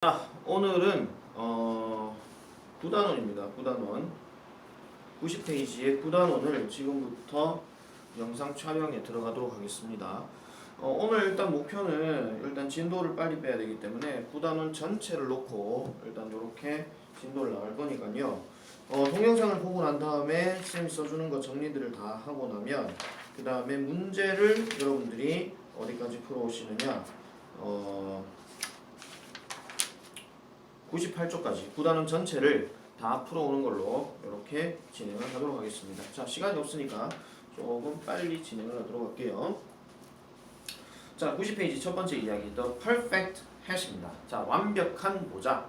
자, 오늘은 어, 9단원입니다. 9단원. 90페이지의 9단원을 지금부터 영상 촬영에 들어가도록 하겠습니다. 어, 오늘 일단 목표는 일단 진도를 빨리 빼야 되기 때문에 9단원 전체를 놓고 일단 이렇게 진도를 나갈 거니까요. 어, 동영상을 보고 난 다음에 쌤이 써주는 거 정리들을 다 하고 나면 그 다음에 문제를 여러분들이 어디까지 풀어오시느냐 어, 98쪽까지 구단원 전체를 다 풀어오는 걸로 이렇게 진행을 하도록 하겠습니다. 자 시간이 없으니까 조금 빨리 진행을 하도록 할게요. 자 90페이지 첫 번째 이야기 The Perfect Hat입니다. 자 완벽한 모자.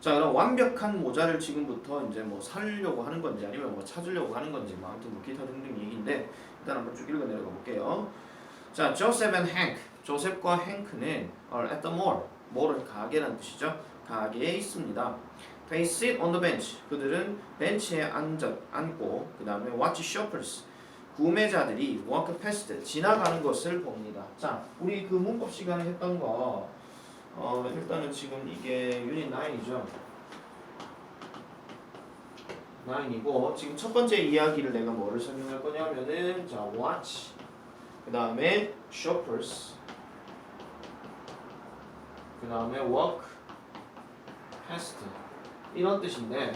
자 그럼 완벽한 모자를 지금부터 이제 뭐 사려고 하는 건지 아니면 뭐 찾으려고 하는 건지 뭐 아무튼 뭐 기타 등등 얘기인데 일단 한번 쭉 읽어 내려가 볼게요. 자 Joseph and Hank. 조셉과 행크는 are at the mall. 몰은 가게라는 뜻이죠. 가게에 있습니다. They sit on the bench. 그들은 벤치에 앉아, 앉고 그 다음에 watch shoppers. 구매자들이 walk past 지나가는 것을 봅니다. 자, 우리 그 문법 시간에 했던 거 어, 일단은 지금 이게 유닛 9이죠. 9이고 지금 첫 번째 이야기를 내가 뭐를 설명할 거냐면은 자, watch 그 다음에 shoppers 그 다음에 walk past 이런 뜻인데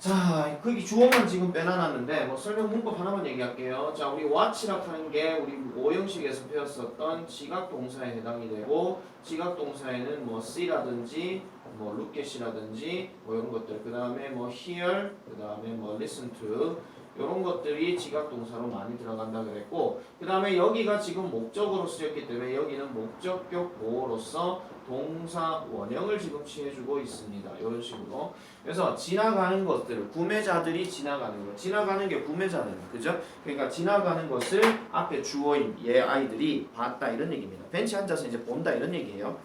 자 거기 주어만 지금 빼놔놨는데 뭐 설명 문법 하나만 얘기할게요. 자 우리 watch라고 하는 게 우리 오형식에서 배웠었던 지각 동사에 해당이 되고 지각 동사에는 뭐 see라든지 뭐 look at이라든지 뭐 이런 것들 그 다음에 뭐 hear 그 다음에 뭐 listen to 이런 것들이 지각 동사로 많이 들어간다 그랬고 그 다음에 여기가 지금 목적으로 쓰였기 때문에 여기는 목적격 보호로서 동사 원형을 지금 취해주고 있습니다. 이런 식으로. 그래서 지나가는 것들을 구매자들이 지나가는 것, 지나가는 게 구매자는 그죠? 그러니까 지나가는 것을 앞에 주어인 얘 아이들이 봤다 이런 얘기입니다. 벤치 앉아서 이제 본다 이런 얘기예요.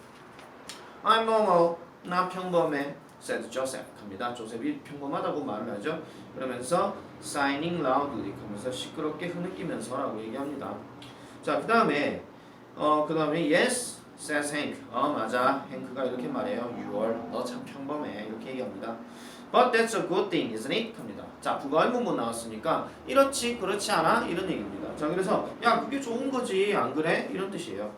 I'm normal, 나 평범해. said Joseph 합니다. 조셉이 평범하다고 말을 하죠. 그러면서 signing loudly 하면서 시끄럽게 흐느끼면서라고 얘기합니다. 자, 그 다음에 어, 그 다음에 yes says Hank. 어, 맞아. 행크가 이렇게 말해요. You are 너참 평범해. 이렇게 얘기합니다. But that's a good thing, isn't it? 합니다. 자, 부가의 문문 나왔으니까 이렇지, 그렇지 않아? 이런 얘기입니다. 자, 그래서 야, 그게 좋은 거지, 안 그래? 이런 뜻이에요.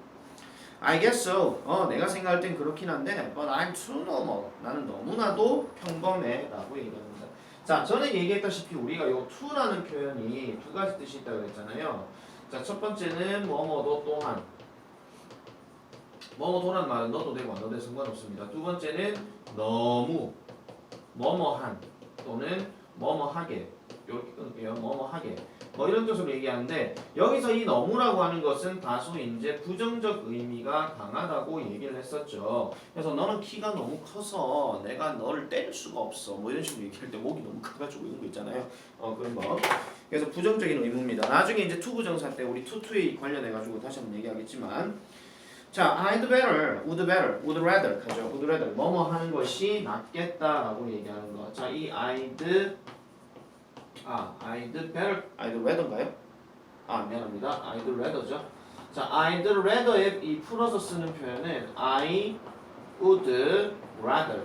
I guess so. 어, 내가 생각할 땐 그렇긴 한데, but I'm too normal. 나는 너무나도 평범해 라고 얘기합니다. 자, 전에 얘기했다시피 우리가 요 to라는 표현이 두 가지 뜻이 있다고 했잖아요. 자, 첫 번째는 뭐뭐도 또한. 뭐뭐도란 말은 넣어도 되고 안 넣어도 되고 상관없습니다. 두 번째는 너무 뭐뭐한 또는 뭐뭐하게 이렇게 끊을게요. 뭐뭐하게 뭐 이런 뜻으로 얘기하는데 여기서 이 너무라고 하는 것은 다소 이제 부정적 의미가 강하다고 얘기를 했었죠. 그래서 너는 키가 너무 커서 내가 너를 때릴 수가 없어. 뭐 이런 식으로 얘기할 때 목이 너무 커가지고 이런 거 있잖아요. 어 그런 거. 그래서 부정적인 의무입니다. 나중에 이제 투부정사 때 우리 투투에 관련해 가지고 다시 한번 얘기하겠지만 자, I'd better, would better, would rather 하죠. would rather 뭐뭐 하는 것이 낫겠다라고 얘기하는 거. 자, 이 I'd 아, I'd better, I'd rather인가요? 아, 미안합니다. I'd rather죠. 자, I'd rather에 이 풀어서 쓰는 표현은 I would rather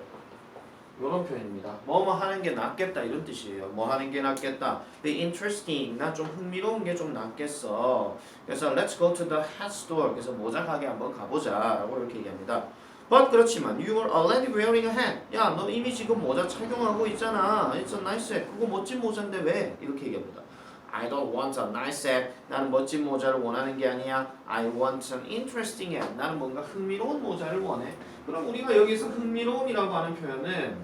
이런 표현입니다. 뭐뭐 하는 게 낫겠다 이런 뜻이에요. 뭐 하는 게 낫겠다. The interesting 나 좀 흥미로운 게 좀 낫겠어. 그래서 let's go to the hat store. 그래서 모자 가게 한번 가보자라고 이렇게 얘기합니다. But 그렇지만 you are already wearing a hat. 야, 너 이미 지금 모자 착용하고 있잖아. It's a nice hat. 그거 멋진 모자인데 왜? 이렇게 얘기합니다. I don't want a nice hat. 나는 멋진 모자를 원하는 게 아니야. I want an interesting hat. 나는 뭔가 흥미로운 모자를 원해. 그럼 우리가 여기서 흥미로움이라고 하는 표현은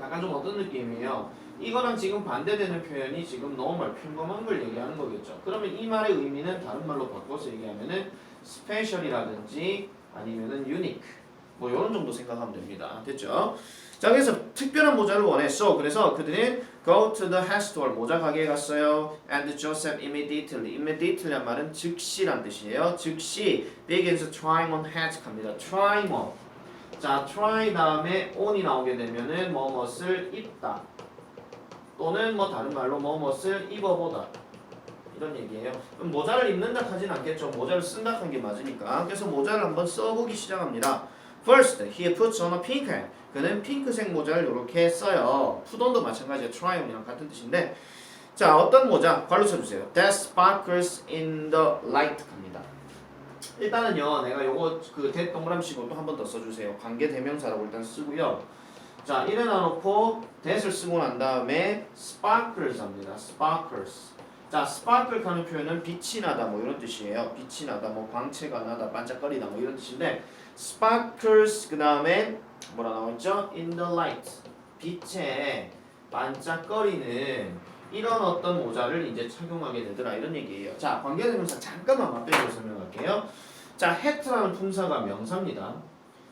약간 좀 어떤 느낌이에요? 이거랑 지금 반대되는 표현이 지금 normal, 평범한 걸 얘기하는 거겠죠. 그러면 이 말의 의미는 다른 말로 바꿔서 얘기하면은 special이라든지 아니면은 unique 뭐 이런 정도 생각하면 됩니다. 됐죠? 자 그래서 특별한 모자를 원했어. 그래서 그들은 go to the hat store 모자 가게에 갔어요. And Joseph immediately immediately란 말은 즉시란 뜻이에요. 즉시 begins trying on hat 갑니다. trying on 자 try 다음에 on이 나오게 되면은 뭐뭇을 입다 또는 뭐 다른 말로 뭐뭇을 입어보다 이런 얘기예요. 그럼 모자를 입는다 하진 않겠죠. 모자를 쓴다 한 게 맞으니까. 그래서 모자를 한번 써보기 시작합니다. First, he puts on a pink hat. 그는 핑크색 모자를 이렇게 써요. 푸돈도 마찬가지예요. tryon이랑 같은 뜻인데 자 어떤 모자? 괄호 쳐주세요. That sparkles in the light 갑니다. 일단은요 내가 요거 그 대동그라미식으로 또 한 번 더 써주세요. 관계 대명사라고 일단 쓰고요. 자 이래 놔놓고 that을 쓰고 난 다음에 sparkles 합니다. sparkles. 자 sparkle 하는 표현은 빛이 나다 뭐 이런 뜻이에요. 빛이 나다 뭐 광채가 나다 반짝거리다 뭐 이런 뜻인데 sparkles 그 다음에 뭐라 나왔죠? in the light 빛에 반짝거리는 이런 어떤 모자를 이제 착용하게 되더라 이런 얘기예요. 자 관계대명사 잠깐만 맛배기로 설명할게요. 자 hat라는 품사가 명사입니다.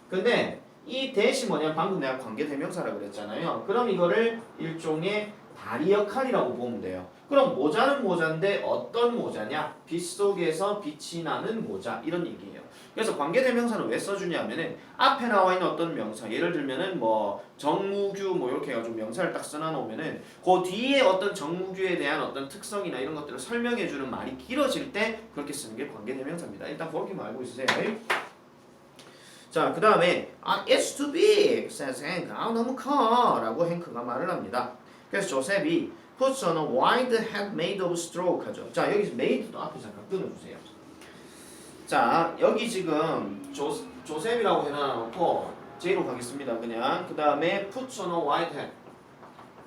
근데 이 대시 뭐냐 방금 내가 관계대명사라고 그랬잖아요. 그럼 이거를 일종의 다리 역할이라고 보면 돼요. 그럼 모자는 모자인데 어떤 모자냐? 빛 속에서 빛이 나는 모자 이런 얘기예요. 그래서 관계대명사는 왜 써주냐면은 앞에 나와 있는 어떤 명사 예를 들면은 뭐 정무규 뭐 이렇게 해가지고 명사를 딱 써놔놓으면은 그 뒤에 어떤 정무규에 대한 어떤 특성이나 이런 것들을 설명해주는 말이 길어질 때 그렇게 쓰는 게 관계대명사입니다. 일단 그렇게만 알고 있으세요. 자, 그 다음에 아, it's too big, says Hank. 아, 너무 커, 라고 행크가 말을 합니다. 그래서 조셉이 puts on a wide hat made of straw 하죠. 자, 여기서 made도 앞에 잠깐 끊어주세요. 자, 여기 지금 조, 조셉이라고 해놔놓고 J로 가겠습니다. 그냥 그 다음에 puts on a wide hat,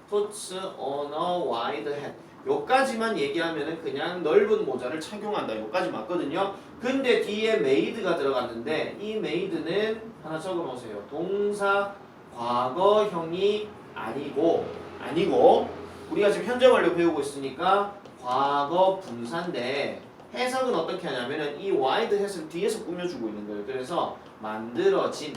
puts on a wide hat. 요까지만 얘기하면은 그냥 넓은 모자를 착용한다. 요까지 맞거든요. 근데 뒤에 made가 들어갔는데 이 made는 하나 적어놓으세요. 동사 과거형이 아니고 아니고 우리가 지금 현재 완료 배우고 있으니까 과거 분사인데 해석은 어떻게 하냐면은 이 wide hat을 뒤에서 꾸며주고 있는 거예요. 그래서 만들어진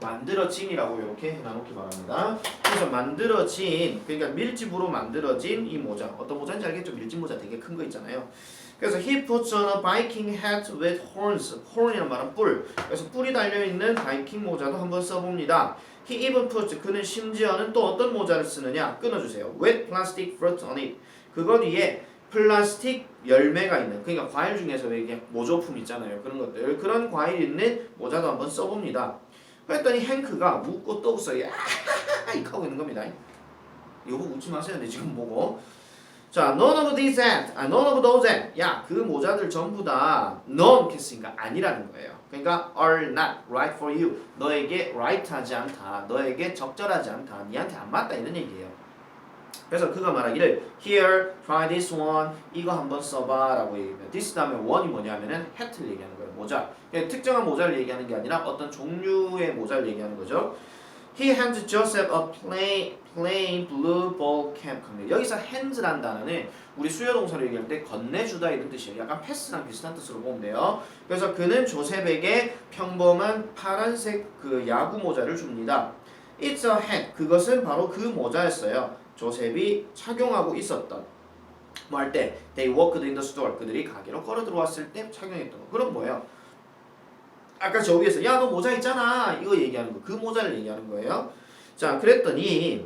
만들어진이라고 이렇게 해놔놓기 바랍니다. 그래서 만들어진 그러니까 밀집으로 만들어진 이 모자 어떤 모자인지 알겠죠? 밀집 모자 되게 큰 거 있잖아요. 그래서 he puts on a Viking hat with horns. horn이란 말은 뿔. 그래서 뿔이 달려 있는 바이킹 모자도 한번 써봅니다. He even puts 그는 심지어는 또 어떤 모자를 쓰느냐 끊어주세요. with plastic fruit on it. 그것 위에 플라스틱 열매가 있는 그러니까 과일 중에서 왜 이게 모조품 있잖아요 그런 것들 그런 과일 있는 모자도 한번 써봅니다. 그랬더니 행크가 묻고 또 웃어요. 이렇게 하고 있는 겁니다. 이거 웃지 마세요. 내 지금 보고. 자, none of these and, 아, none of those and. 야, 그 모자들 전부 다 none 했으니까 아니라는 거예요. 그러니까 are not right for you. 너에게 right하지 않다. 너에게 적절하지 않다. 니한테 안 맞다 이런 얘기예요. 그래서 그가 말하기를 here try this one 이거 한번 써봐라고 얘기해요. this 다음에 one이 뭐냐면은 hat를 얘기하는 거예요. 모자. 그냥 특정한 모자를 얘기하는 게 아니라 어떤 종류의 모자를 얘기하는 거죠. He hands Joseph a plain, plain blue ball cap. 여기서 hands란 단어는 우리 수요 동사로 얘기할 때 건네주다 이런 뜻이에요. 약간 패스랑 비슷한 뜻으로 보면 돼요. 그래서 그는 조셉에게 평범한 파란색 그 야구 모자를 줍니다. It's a hat. 그것은 바로 그 모자였어요. 조셉이 착용하고 있었던 뭐 할 때 they walked in the store 그들이 가게로 걸어 들어왔을 때 착용했던 거 그런 뭐예요? 아까 저 위에서 야 너 모자 있잖아 이거 얘기하는 거그 모자를 얘기하는 거예요. 자 그랬더니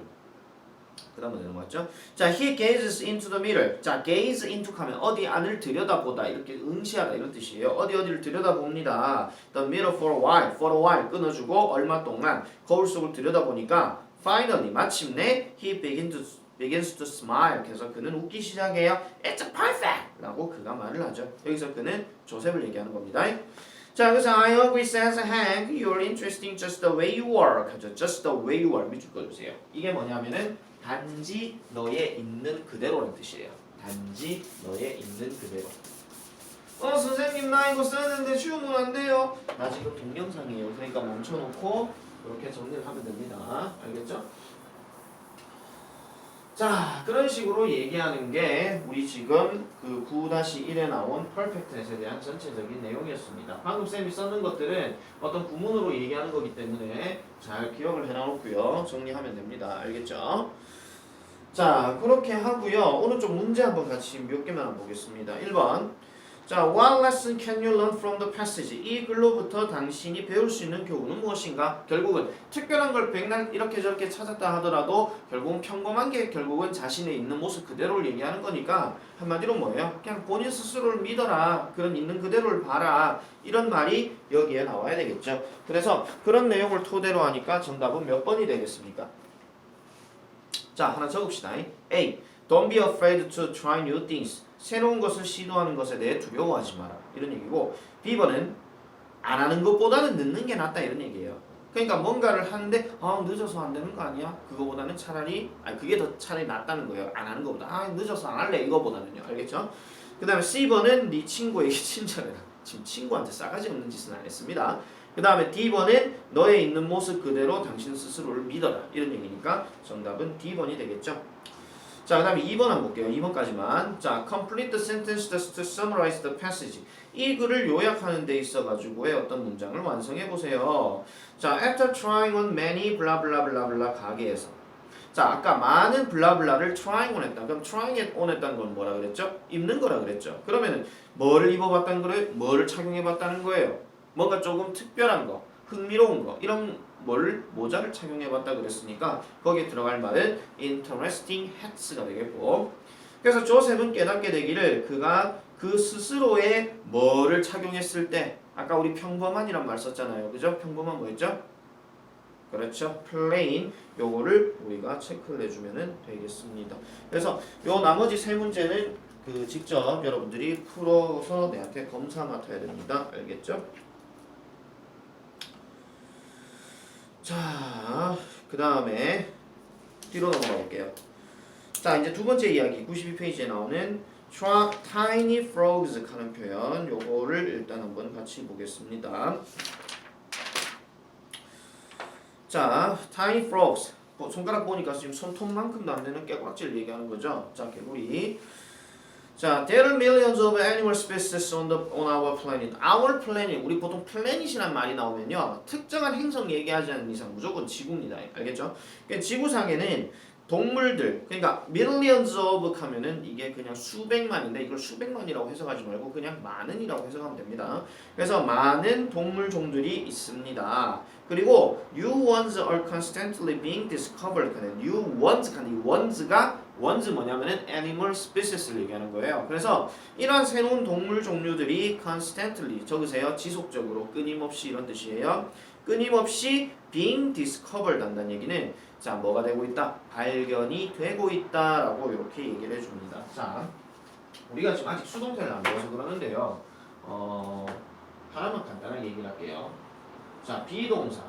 그 다음으로 넘어갔죠. 자 he gazes into the mirror. 자 gaze into 하면 어디 안을 들여다보다 이렇게 응시하다 이런 뜻이에요. 어디 어디를 들여다봅니다. The mirror for a while, for a while 끊어주고 얼마 동안 거울 속을 들여다보니까 finally 마침내 he begins to begins to smile. 그래서 그는 웃기 시작해요. It's perfect. 라고 그가 말을 하죠. 여기서 그는 조셉을 얘기하는 겁니다. 자, 그래서 I agree says Hank, you're interesting just the way you are. 하죠. Just the way you are. 밑줄 그어주세요. 이게 뭐냐면은 단지 너의 있는 그대로라는 뜻이에요. 단지 너의 있는 그대로. 어 선생님 나 이거 쓰는데 치우면 안 돼요. 나 지금 동영상이에요. 그러니까 멈춰놓고 이렇게 정리를 하면 됩니다. 알겠죠? 자 그런 식으로 얘기하는 게 우리 지금 그 9-1에 나온 퍼펙트넷에 대한 전체적인 내용이었습니다. 방금 쌤이 썼는 것들은 어떤 구문으로 얘기하는 거기 때문에 잘 기억을 해놔놓고요. 정리하면 됩니다. 알겠죠? 자 그렇게 하고요. 오늘 좀 문제 한번 같이 몇 개만 보겠습니다. 1번 자, what lesson can you learn from the passage? 이 글로부터 당신이 배울 수 있는 교훈은 무엇인가? 결국은 특별한 걸 백날 이렇게 저렇게 찾았다 하더라도 결국은 평범한 게 결국은 자신의 있는 모습 그대로를 얘기하는 거니까 한마디로 뭐예요? 그냥 본인 스스로를 믿어라. 그런 있는 그대로를 봐라. 이런 말이 여기에 나와야 되겠죠. 그래서 그런 내용을 토대로 하니까 정답은 몇 번이 되겠습니까? 자, 하나 적읍시다. A. Don't be afraid to try new things. 새로운 것을 시도하는 것에 대해 두려워하지 마라. 이런 얘기고 B번은 안 하는 것보다는 늦는 게 낫다 이런 얘기예요. 그러니까 뭔가를 하는데 아 늦어서 안 되는 거 아니야? 그거보다는 차라리 아니 그게 더 차라리 낫다는 거예요. 안 하는 것보다 아 늦어서 안 할래 이거보다는요. 알겠죠? 그 다음에 C번은 네 친구에게 친절해라. 지금 친구한테 싸가지 없는 짓은 안 했습니다. 그 다음에 D번은 너의 있는 모습 그대로 당신 스스로를 믿어라 이런 얘기니까 정답은 D번이 되겠죠. 자, 그 다음에 2번 한번 볼게요. 2번까지만. 자, complete the sentence just to summarize the passage. 이 글을 요약하는 데 있어가지고의 어떤 문장을 완성해 보세요. 자, after trying on many blah blah 가게에서. 자, 아까 많은 블라블라를 trying on 했다. 그럼 trying on 했다는 건 뭐라 그랬죠? 입는 거라 그랬죠. 그러면은 뭐를 입어봤다는 거예요? 뭐를 착용해봤다는 거예요? 뭔가 조금 특별한 거, 흥미로운 거, 이런 뭘 모자를 착용해봤다 그랬으니까 거기에 들어갈 말은 interesting hats.가 되겠고. 그래서 조셉은 깨닫게 되기를 그가 그 스스로의 뭐를 착용했을 때 아까 우리 평범한이란 말 썼잖아요. 그죠? 평범한 뭐였죠? 그렇죠. plain. 요거를 우리가 체크를 해주면 되겠습니다. 그래서 요 나머지 세 문제는 그 직접 여러분들이 풀어서 내한테 검사 맡아야 됩니다. 알겠죠? 자, 그 다음에 뒤로 넘어가 볼게요. 자, 이제 두 번째 이야기 92페이지에 나오는 tiny frogs 하는 표현 요거를 일단 한번 같이 보겠습니다. 자, tiny frogs 뭐 손가락 보니까 지금 손톱만큼도 안 되는 깨꼬락지를 얘기하는 거죠. 자, 개구리. 자, there are millions of animal species on the on our planet. Our planet. 우리 보통 플래닛이란 말이 나오면요, 특정한 행성 얘기하지 않는 이상 무조건 지구입니다. 알겠죠? 그러니까 지구상에는 동물들, 그러니까 millions of 하면은 이게 그냥 수백만인데 이걸 수백만이라고 해석하지 말고 그냥 많은이라고 해석하면 됩니다. 그래서 많은 동물 종들이 있습니다. 그리고 new ones are constantly being discovered. 하는 new ones, 이 ones가 ones 뭐냐면은 animal species를 얘기하는 거예요. 그래서 이러한 새로운 동물 종류들이 constantly 적으세요. 지속적으로 끊임없이 이런 뜻이에요. 끊임없이 being discovered 한다는 얘기는 자 뭐가 되고 있다? 발견이 되고 있다라고 이렇게 얘기를 해줍니다. 자 우리가 지금 아직 수동태를 안 배워서 그러는데요. 어 하나만 간단하게 얘기를 할게요. 자 비동사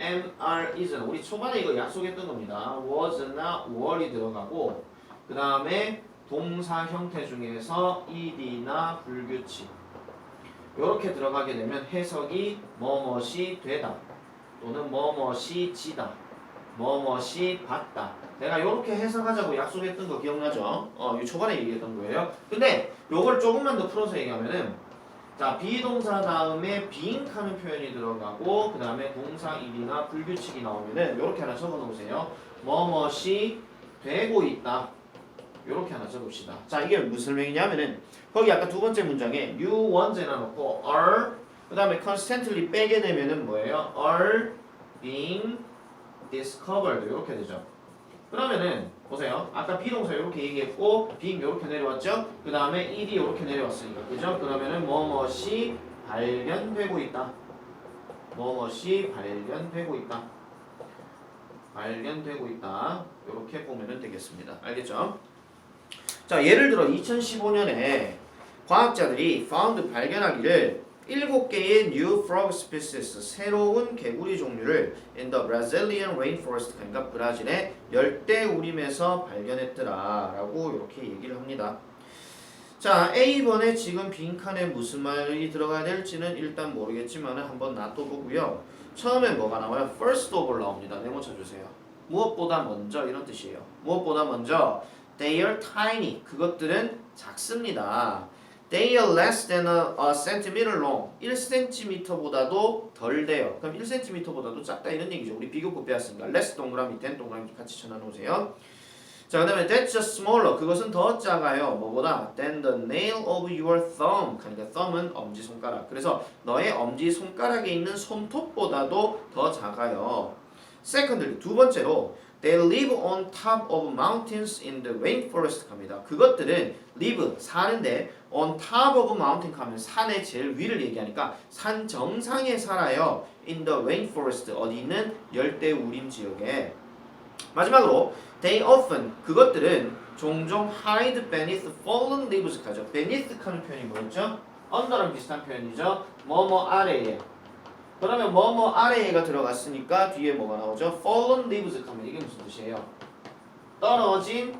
MR is는 우리 초반에 이거 약속했던 겁니다. was나 were이 들어가고 그 다음에 동사 형태 중에서 ed나 불규칙 이렇게 들어가게 되면 해석이 뭐뭇이 되다 또는 뭐뭇이 지다 뭐뭇이 받다 내가 이렇게 해석하자고 약속했던 거 기억나죠? 어, 이 초반에 얘기했던 거예요. 근데 요걸 조금만 더 풀어서 얘기하면은 자 비동사 다음에 being 하는 표현이 들어가고 그 다음에 동사 일이나 불규칙이 나오면은 이렇게 하나 적어 놓으세요. 뭐뭇이 되고 있다. 이렇게 하나 적읍시다. 자 이게 무슨 의미냐면은 거기 아까 두 번째 문장에 new ones 해놔놓고 are 그 다음에 constantly 빼게 되면은 뭐예요? are being discovered 이렇게 되죠. 그러면은 보세요. 아까 비동사 이렇게 얘기했고 being 이렇게 내려왔죠. 그 다음에 ed 이렇게 내려왔으니까 그죠? 그러면은 뭐뭇이 발견되고 있다. 뭐뭇이 발견되고 있다. 발견되고 있다. 이렇게 보면 되겠습니다. 알겠죠? 자 예를 들어 2015년에 과학자들이 found 발견하기를 7개의 new frog species 새로운 개구리 종류를 in the Brazilian rainforest 그러니까 브라질의 열대 우림에서 발견했더라 라고 이렇게 얘기를 합니다. 자 A번에 지금 빈칸에 무슨 말이 들어가야 될지는 일단 모르겠지만 한번 놔둬보고요. 처음에 뭐가 나와요? first of all 나옵니다. 네모 쳐주세요. 무엇보다 먼저 이런 뜻이에요. 무엇보다 먼저 they are tiny 그것들은 작습니다. They are less than a, a centimeter long. 1cm보다도 덜 돼요. 그럼 1cm보다도 작다 이런 얘기죠. 우리 비교법 배웠으니까 less 동그라미, than 동그라미 같이 쳐놔 놓으세요. 자, 그 다음에 that's smaller. 그것은 더 작아요. 뭐보다 than the nail of your thumb. 그러니까 thumb은 엄지 손가락. 그래서 너의 엄지 손가락에 있는 손톱보다도 더 작아요. Secondly, 두 번째로 they live on top of mountains in the rainforest 갑니다. 그것들은 live 사는데 on top of mountain 가면 산의 제일 위를 얘기하니까 산 정상에 살아요. in the rainforest 어디 있는 열대 우림 지역에 마지막으로 they often 그것들은 종종 hide beneath fallen leaves 가죠. beneath 하는 표현이 뭐였죠? under랑 비슷한 표현이죠. 뭐뭐 아래에. 그러면 뭐뭐 아래에가 들어갔으니까 뒤에 뭐가 나오죠? fallen leaves 하면 이게 무슨 뜻이에요? 떨어진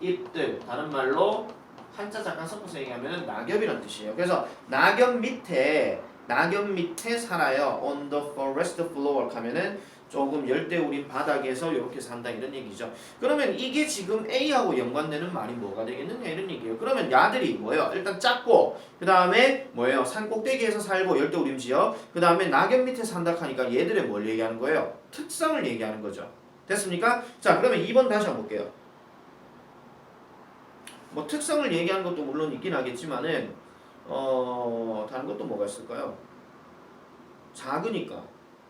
잎들. 다른 말로 한자 잠깐 섞어서 얘기하면 낙엽이란 뜻이에요. 그래서 낙엽 밑에 낙엽 밑에 살아요. on the forest floor 가면은 조금 열대우림 바닥에서 이렇게 산다 이런 얘기죠. 그러면 이게 지금 A하고 연관되는 말이 뭐가 되겠느냐 이런 얘기예요. 그러면 야들이 뭐예요? 일단 작고 그 다음에 뭐예요? 산 꼭대기에서 살고 열대우림 지역 그 다음에 낙엽 밑에 산다 하니까 얘들의 뭘 얘기하는 거예요? 특성을 얘기하는 거죠. 됐습니까? 자 그러면 2번 다시 한번 볼게요. 뭐 특성을 얘기하는 것도 물론 있긴 하겠지만은 어 다른 것도 뭐가 있을까요? 작으니까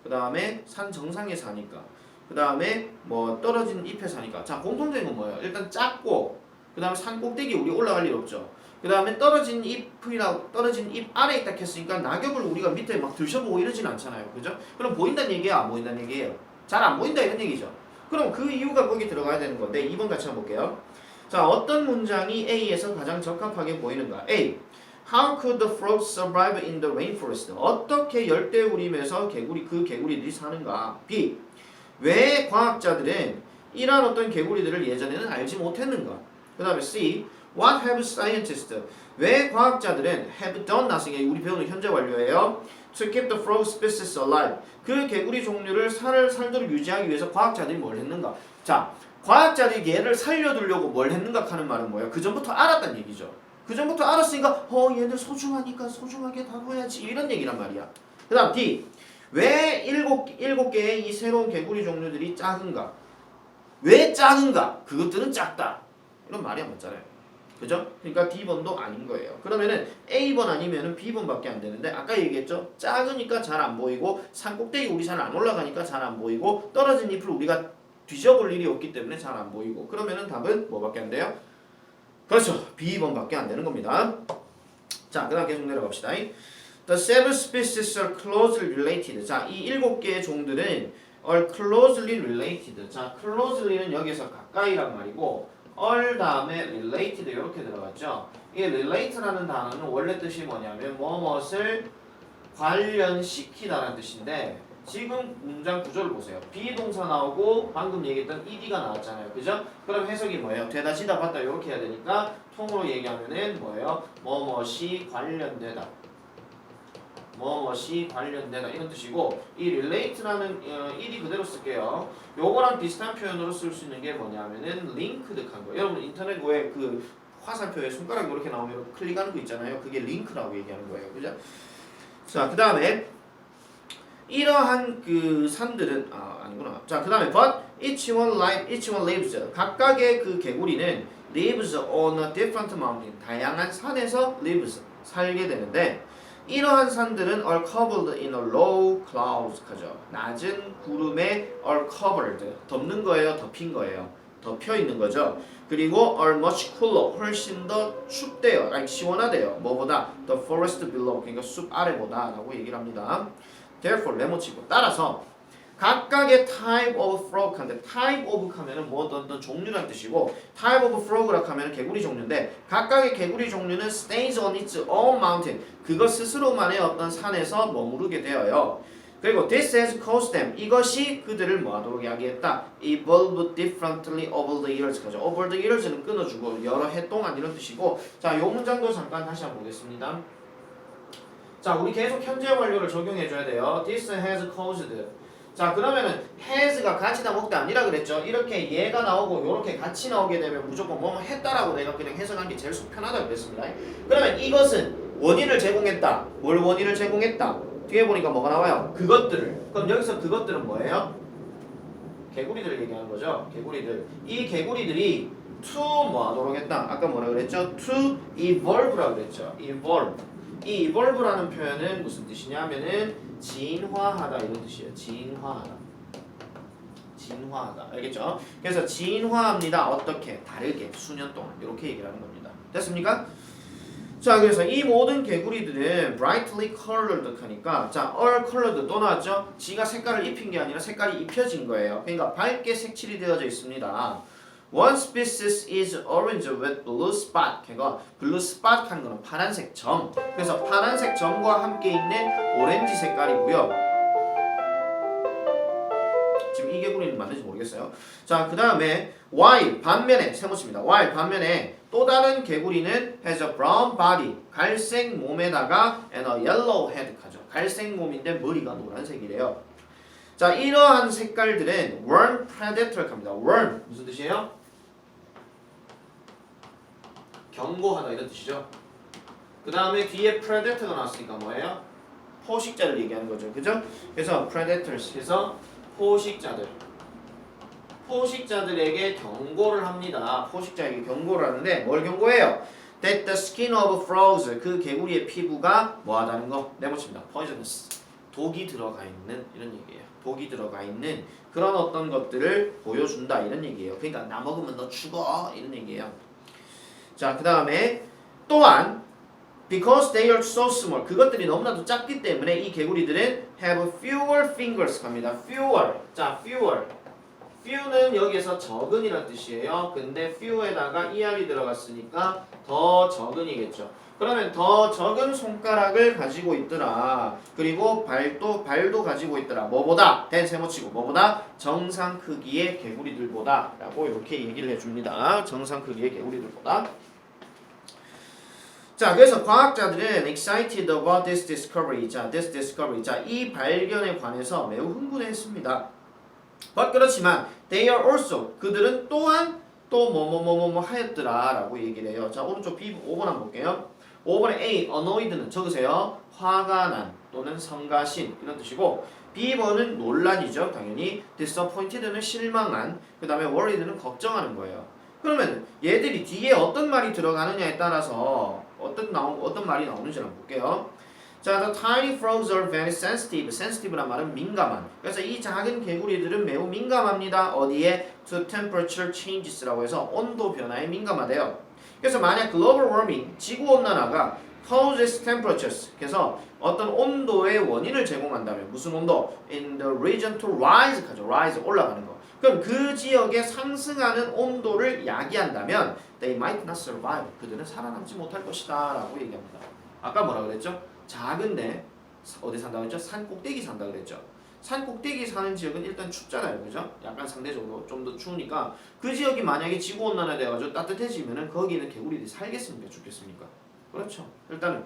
그 다음에 산 정상에 사니까 그 다음에 뭐 떨어진 잎에 사니까 자 공통된 건 뭐예요? 일단 작고 그 다음에 산 꼭대기 우리 올라갈 일 없죠. 그 다음에 떨어진 잎이라 떨어진 잎 아래 있다 했으니까 낙엽을 우리가 밑에 막 드셔보고 이러진 않잖아요. 그죠? 그럼 보인다는 얘기야 안 보인다는 얘기예요? 잘 안 보인다 이런 얘기죠. 그럼 그 이유가 거기 들어가야 되는 건데 2번 같이 한번 볼게요. 자 어떤 문장이 A에서 가장 적합하게 보이는가? A. How could the frogs survive in the rainforest? 어떻게 열대우림에서 개구리 그 개구리들이 사는가? B. 왜 과학자들은 이러한 어떤 개구리들을 예전에는 알지 못했는가? 그 다음에 C. What have scientists? 왜 과학자들은 have done nothing? 우리 배우는 현재 완료예요. To keep the frog species alive. 그 개구리 종류를 살, 살도록 유지하기 위해서 과학자들이 뭘 했는가? 자, 과학자들이 얘를 살려두려고 뭘 했는가 하는 말은 뭐예요? 그 전부터 알았다는 얘기죠. 그 전부터 알았으니까 어 얘들 소중하니까 소중하게 다뤄야지 이런 얘기란 말이야. 그 다음 D 왜 일곱 일곱 개의 이 새로운 개구리 종류들이 작은가? 왜 작은가? 그것들은 작다. 이런 말이 안 맞잖아요. 그죠? 그러니까 D번도 아닌 거예요. 그러면은 A번 아니면은 B번밖에 안 되는데 아까 얘기했죠? 작으니까 잘 안 보이고 산 꼭대기 우리 잘 안 올라가니까 잘 안 보이고 떨어진 잎을 우리가 뒤져볼 일이 없기 때문에 잘 안 보이고 그러면은 답은 뭐밖에 안 돼요? 그렇죠. B번밖에 안 되는 겁니다. 자, 그 다음 계속 내려갑시다. The seven species are closely related. 자, 이 일곱 개의 종들은 are closely related. 자, closely는 여기서 가까이란 말이고 all 다음에 related 이렇게 들어갔죠. 이 relate라는 단어는 원래 뜻이 뭐냐면 무엇을 관련시키다라는 뜻인데 지금 문장 구조를 보세요. 비동사 나오고 방금 얘기했던 ed가 나왔잖아요. 그죠? 그럼 해석이 뭐예요? 되다 지다 봤다 이렇게 해야 되니까 통으로 얘기하면은 뭐예요? 뭐뭐시 관련되다. 뭐뭐시 관련되다 이런 뜻이고 이 relate라는 어, ed이 그대로 쓸게요. 요거랑 비슷한 표현으로 쓸 수 있는 게 뭐냐면은 linked 한 거. 여러분 인터넷 왜 그 화살표에 손가락 이렇게 나오면 클릭하는 거 있잖아요. 그게 링크라고 얘기하는 거예요. 그죠? 자, 그다음에 이러한 그 산들은 아 아니구나. 자 그다음에 but each one live each one lives 각각의 그 개구리는 lives on a different mountain 다양한 산에서 lives 살게 되는데 이러한 산들은 are covered in a low clouds 하죠. 낮은 구름에 are covered 덮는 거예요, 덮인 거예요. 덮여 있는 거죠. 그리고 are much cooler 훨씬 더 춥대요. 아니 시원하대요. 뭐보다 the forest below 그러니까 숲 아래보다라고 얘기를 합니다. Therefore 레모치고 따라서 각각의 type of frog 한데 type of 하면은 뭐 어떤, 어떤 종류란 뜻이고 type of frog라 하면은 개구리 종류인데 각각의 개구리 종류는 stays on its own mountain. 그것 스스로만의 어떤 산에서 머무르게 되어요. 그리고 this has caused them. 이것이 그들을 뭐하도록 야기했다. evolve differently over the years. 가죠? over the years는 끊어주고 여러 해 동안 이런 뜻이고. 자요 문장도 잠깐 다시 한번 보겠습니다 자 우리 계속 현재 완료를 적용해 줘야 돼요. This has caused. 자 그러면은 has가 같이다 먹다 아니라 그랬죠. 이렇게 얘가 나오고 요렇게 같이 나오게 되면 무조건 뭐뭐 했다라고 내가 그냥 해석한 게 제일 속 편하다 그랬습니다. 그러면 이것은 원인을 제공했다. 뭘 원인을 제공했다? 뒤에 보니까 뭐가 나와요? 그것들을. 그럼 여기서 그것들은 뭐예요? 개구리들을 얘기하는 거죠. 개구리들. 이 개구리들이 to 뭐 하도록 했다. 아까 뭐라 그랬죠? to evolve라고 그랬죠. evolve. 이 evolve라는 표현은 무슨 뜻이냐면은 진화하다 이런 뜻이에요. 진화하다. 진화하다. 알겠죠? 그래서 진화합니다. 어떻게? 다르게 수년 동안 이렇게 얘기를 하는 겁니다. 됐습니까? 자, 그래서 이 모든 개구리들은 brightly colored 하니까 자, all colored 또 나왔죠? 지가 색깔을 입힌 게 아니라 색깔이 입혀진 거예요. 그러니까 밝게 색칠이 되어져 있습니다. One species is orange with blue spot. 걔가 blue spot 하는 거는 파란색 점. 그래서 파란색 점과 함께 있는 오렌지 색깔이고요. 지금 이 개구리는 맞는지 모르겠어요. 자, 그 다음에 while 반면에 세모칩니다. while 반면에 또 다른 개구리는 has a brown body 갈색 몸에다가 and a yellow head 가죠. 갈색 몸인데 머리가 노란색이래요. 자, 이러한 색깔들은 worm predator 갑니다. worm 무슨 뜻이에요? 경고하다 이런 뜻이죠. 그 다음에 뒤에 predator가 나왔으니까 뭐예요? 포식자를 얘기하는 거죠. 그죠? 그래서 predators 해서 포식자들. 포식자들에게 경고를 합니다. 포식자에게 경고를 하는데 뭘 경고해요? That the skin of frogs 그 개구리의 피부가 뭐하다는 거 네모칩니다. poisonous 독이 들어가 있는 이런 얘기예요. 독이 들어가 있는 그런 어떤 것들을 보여준다 이런 얘기예요. 그러니까 나 먹으면 너 죽어 이런 얘기예요. 자, 그 다음에 또한 because they are so small 그것들이 너무나도 작기 때문에 이 개구리들은 have fewer fingers 갑니다. fewer 자 fewer few는 여기에서 적은이란 뜻이에요. 근데 few에다가 er이 들어갔으니까 더 적은이겠죠. 그러면 더 적은 손가락을 가지고 있더라. 그리고 발도 발도 가지고 있더라. 뭐보다 된 세모치고 뭐보다 정상 크기의 개구리들보다라고 이렇게 얘기를 해줍니다. 정상 크기의 개구리들보다. 자, 그래서 과학자들은 excited about this discovery. 자, this discovery. 자, 이 발견에 관해서 매우 흥분했습니다. but 그렇지만 they are also 그들은 또한 또 뭐 뭐 뭐 뭐 뭐 하였더라라고 얘기를 해요. 자, 오른쪽 B 5번 한번 볼게요. 5번에 A annoyed는 적으세요. 화가 난 또는 성가신 이런 뜻이고 B번은 논란이죠. 당연히 disappointed는 실망한 그다음에 worried는 걱정하는 거예요. 그러면 얘들이 뒤에 어떤 말이 들어가느냐에 따라서 어떤 나오 어떤 말이 나오는지 한번 볼게요. 자, the tiny frogs are very sensitive. sensitive란 말은 민감한. 그래서 이 작은 개구리들은 매우 민감합니다. 어디에? to temperature changes라고 해서 온도 변화에 민감하대요. 그래서 만약 global warming, 지구 온난화가 causes temperatures, 그래서 어떤 온도의 원인을 제공한다면 무슨 온도? in the region to rise 하죠. rise 올라가는 거. 그럼 그 지역에 상승하는 온도를 야기한다면 they might not survive. 그들은 살아남지 못할 것이다라고 얘기합니다. 아까 뭐라 그랬죠? 작은데 어디 산다고 했죠? 산 꼭대기 산다 그랬죠. 산 꼭대기 사는 지역은 일단 춥잖아요, 그죠? 약간 상대적으로 좀 더 추우니까 그 지역이 만약에 지구 온난화 돼 가지고 따뜻해지면은 거기는 개구리들이 살겠습니까, 죽겠습니까? 그렇죠. 일단은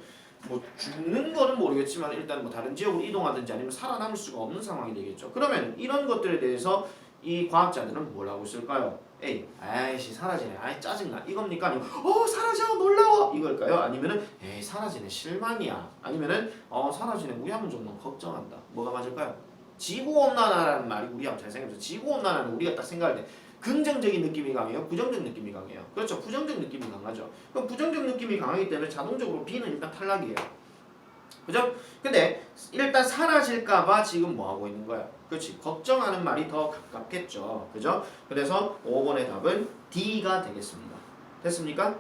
뭐 죽는 거는 모르겠지만 일단 뭐 다른 지역으로 이동하든지 아니면 살아남을 수가 없는 상황이 되겠죠. 그러면 이런 것들에 대해서 이 과학자들은 뭘 하고 있을까요? A. 아이씨 사라지네. 아이 짜증나. 이겁니까? 아니면 어 사라져 놀라워 이걸까요? 아니면은 에이 사라지네 실망이야. 아니면은 어 사라지네 우리 하면 좀 걱정한다. 뭐가 맞을까요? 지구 온난화라는 말이 우리 하면 잘 생각해서 지구 온난화는 우리가 딱 생각할 때 긍정적인 느낌이 강해요. 부정적 느낌이 강해요. 그렇죠. 부정적 느낌이 강하죠. 그럼 부정적 느낌이 강하기 때문에 자동적으로 B는 일단 탈락이에요. 그죠? 근데 일단 사라질까봐 지금 뭐 하고 있는 거야? 그렇지. 걱정하는 말이 더 가깝겠죠. 그죠? 그래서 5번의 답은 D가 되겠습니다. 됐습니까?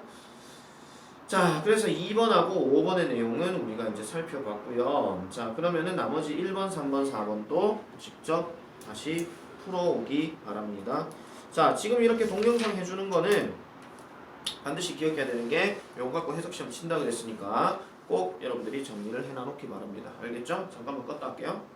자, 그래서 2번하고 5번의 내용은 우리가 이제 살펴봤고요. 자, 그러면은 나머지 1번, 3번, 4번도 직접 다시 풀어오기 바랍니다. 자, 지금 이렇게 동영상 해주는 거는 반드시 기억해야 되는 게 요거 갖고 해석 시험 친다 그랬으니까 꼭 여러분들이 정리를 해놔놓기 바랍니다. 알겠죠? 잠깐만 껐다 할게요.